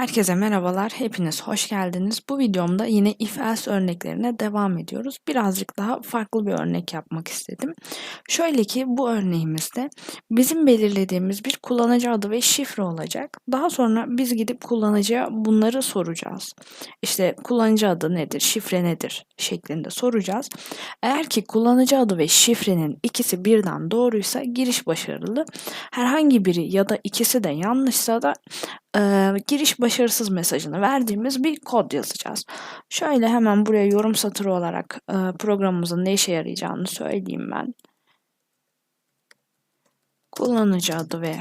Herkese merhabalar, hepiniz hoş geldiniz. Bu videomda yine if-else örneklerine devam ediyoruz. Birazcık daha farklı bir örnek yapmak istedim. Şöyle ki bu örneğimizde bizim belirlediğimiz bir kullanıcı adı ve şifre olacak. Daha sonra biz gidip kullanıcıya bunları soracağız. İşte kullanıcı adı nedir, şifre nedir şeklinde soracağız. Eğer ki kullanıcı adı ve şifrenin ikisi birden doğruysa giriş başarılı. Herhangi biri ya da ikisi de yanlışsa da e, giriş başarısız mesajını verdiğimiz bir kod yazacağız. Şöyle hemen buraya yorum satırı olarak e, programımızın ne işe yarayacağını söyleyeyim ben. Kullanıcı adı ve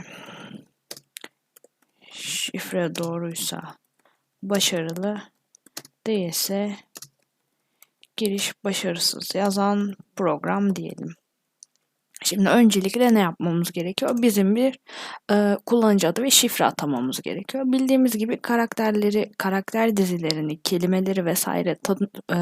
şifre doğruysa başarılı değilse giriş başarısız yazan program diyelim. Şimdi öncelikle ne yapmamız gerekiyor? Bizim bir e, kullanıcı adı ve şifre atamamız gerekiyor. Bildiğimiz gibi karakterleri, karakter dizilerini, kelimeleri vesaire tan e,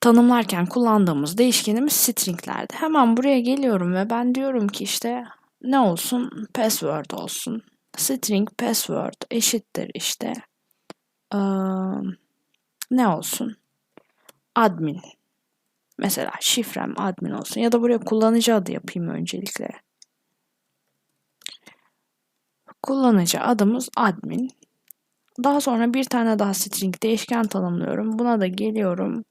tanımlarken kullandığımız değişkenimiz stringlerdi. Hemen buraya geliyorum ve ben diyorum ki işte ne olsun? Password olsun. String password eşittir işte e, ne olsun? Admin Mesela şifrem admin olsun ya da buraya kullanıcı adı yapayım öncelikle. Kullanıcı adımız admin. Daha sonra bir tane daha string değişken tanımlıyorum. Buna da geliyorum.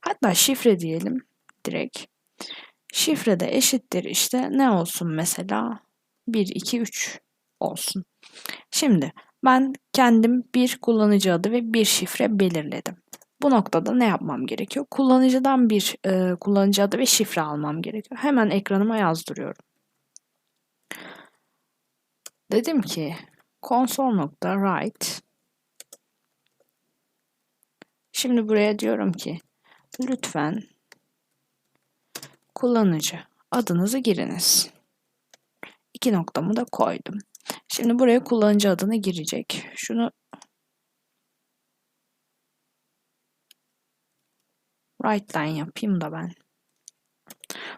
Hatta şifre diyelim direkt. Şifre de eşittir işte ne olsun mesela 1 2 3 olsun. Şimdi ben kendim bir kullanıcı adı ve bir şifre belirledim. Bu noktada ne yapmam gerekiyor? Kullanıcıdan bir e, kullanıcı adı ve şifre almam gerekiyor. Hemen ekranıma yazdırıyorum. Dedim ki console.write Şimdi buraya diyorum ki lütfen kullanıcı adınızı giriniz. İki noktamı da koydum. Şimdi buraya kullanıcı adını girecek. Şunu right line yapayım da ben.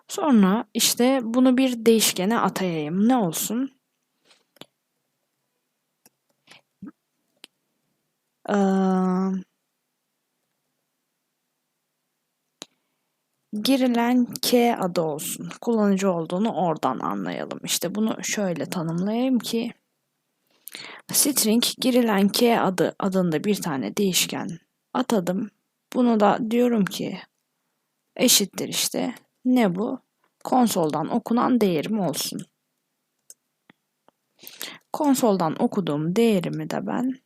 Sonra işte bunu bir değişkene atayayım. Ne olsun? Ee, girilen k adı olsun. Kullanıcı olduğunu oradan anlayalım. İşte bunu şöyle tanımlayayım ki string girilen k adı adında bir tane değişken atadım. Bunu da diyorum ki eşittir işte ne bu? Konsoldan okunan değerim olsun. Konsoldan okuduğum değerimi de ben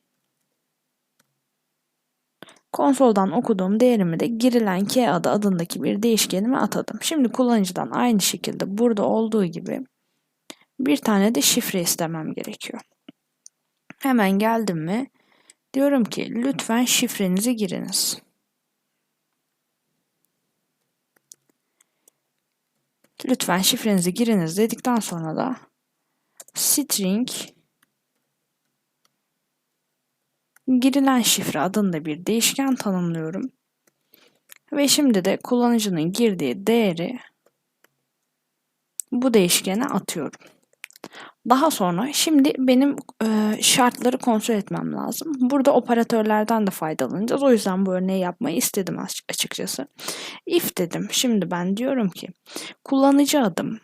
konsoldan okuduğum değerimi de girilen k adı adındaki bir değişkenime atadım. Şimdi kullanıcıdan aynı şekilde burada olduğu gibi bir tane de şifre istemem gerekiyor. Hemen geldim mi diyorum ki lütfen şifrenizi giriniz. Lütfen şifrenizi giriniz dedikten sonra da string girilen şifre adında bir değişken tanımlıyorum. Ve şimdi de kullanıcının girdiği değeri bu değişkene atıyorum. Daha sonra şimdi benim e, şartları kontrol etmem lazım. Burada operatörlerden de faydalanacağız. O yüzden bu örneği yapmayı istedim açıkçası. If dedim. Şimdi ben diyorum ki kullanıcı adım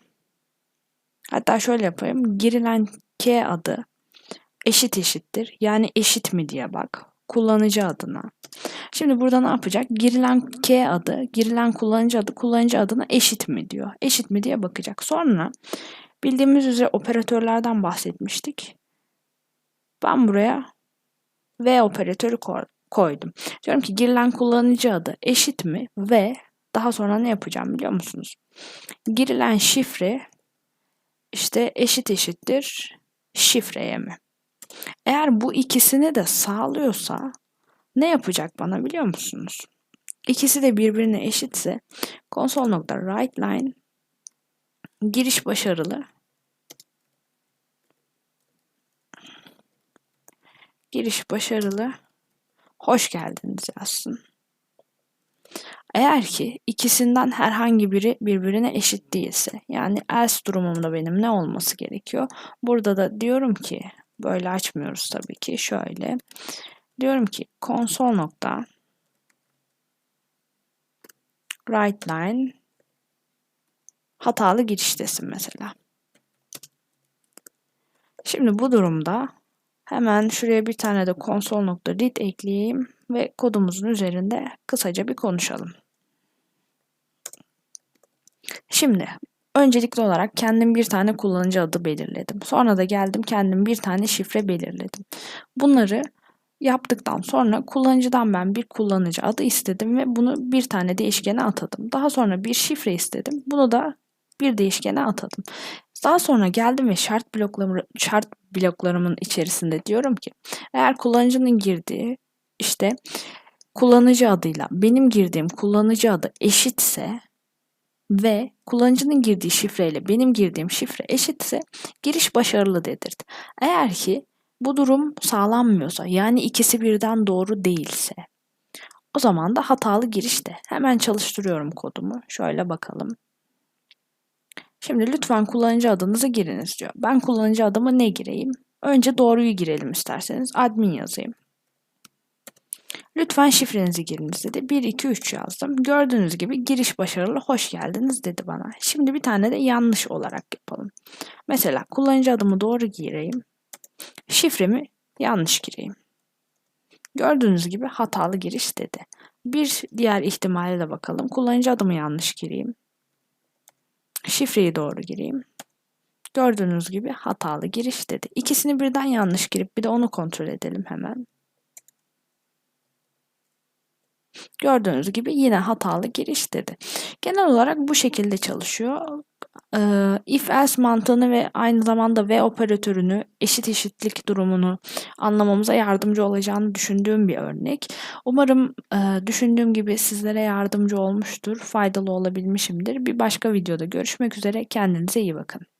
hatta şöyle yapayım. Girilen k adı eşit eşittir. Yani eşit mi diye bak. Kullanıcı adına. Şimdi burada ne yapacak? Girilen k adı, girilen kullanıcı adı kullanıcı adına eşit mi diyor. Eşit mi diye bakacak. Sonra Bildiğimiz üzere operatörlerden bahsetmiştik. Ben buraya V operatörü koydum. Diyorum ki girilen kullanıcı adı eşit mi ve daha sonra ne yapacağım biliyor musunuz? Girilen şifre işte eşit eşittir şifreye mi? Eğer bu ikisini de sağlıyorsa ne yapacak bana biliyor musunuz? İkisi de birbirine eşitse console.writeLine Giriş başarılı. Giriş başarılı. Hoş geldiniz yazsın. Eğer ki ikisinden herhangi biri birbirine eşit değilse yani else durumumda benim ne olması gerekiyor? Burada da diyorum ki Böyle açmıyoruz tabii ki. Şöyle. Diyorum ki konsol nokta write line hatalı giriştesin mesela. Şimdi bu durumda hemen şuraya bir tane de console.read ekleyeyim ve kodumuzun üzerinde kısaca bir konuşalım. Şimdi öncelikli olarak kendim bir tane kullanıcı adı belirledim. Sonra da geldim kendim bir tane şifre belirledim. Bunları yaptıktan sonra kullanıcıdan ben bir kullanıcı adı istedim ve bunu bir tane değişkene atadım. Daha sonra bir şifre istedim. Bunu da bir değişkene atadım. Daha sonra geldim ve şart bloklarım, şart bloklarımın içerisinde diyorum ki eğer kullanıcının girdiği işte kullanıcı adıyla benim girdiğim kullanıcı adı eşitse ve kullanıcının girdiği şifreyle benim girdiğim şifre eşitse giriş başarılı dedirt. Eğer ki bu durum sağlanmıyorsa yani ikisi birden doğru değilse o zaman da hatalı girişte. Hemen çalıştırıyorum kodumu. Şöyle bakalım. Şimdi lütfen kullanıcı adınızı giriniz diyor. Ben kullanıcı adımı ne gireyim? Önce doğruyu girelim isterseniz. Admin yazayım. Lütfen şifrenizi giriniz dedi. 1, 2, 3 yazdım. Gördüğünüz gibi giriş başarılı hoş geldiniz dedi bana. Şimdi bir tane de yanlış olarak yapalım. Mesela kullanıcı adımı doğru gireyim. Şifremi yanlış gireyim. Gördüğünüz gibi hatalı giriş dedi. Bir diğer ihtimale de bakalım. Kullanıcı adımı yanlış gireyim. Şifreyi doğru gireyim. Gördüğünüz gibi hatalı giriş dedi. İkisini birden yanlış girip bir de onu kontrol edelim hemen. Gördüğünüz gibi yine hatalı giriş dedi. Genel olarak bu şekilde çalışıyor. If else mantığını ve aynı zamanda ve operatörünü eşit eşitlik durumunu anlamamıza yardımcı olacağını düşündüğüm bir örnek. Umarım düşündüğüm gibi sizlere yardımcı olmuştur, faydalı olabilmişimdir. Bir başka videoda görüşmek üzere. Kendinize iyi bakın.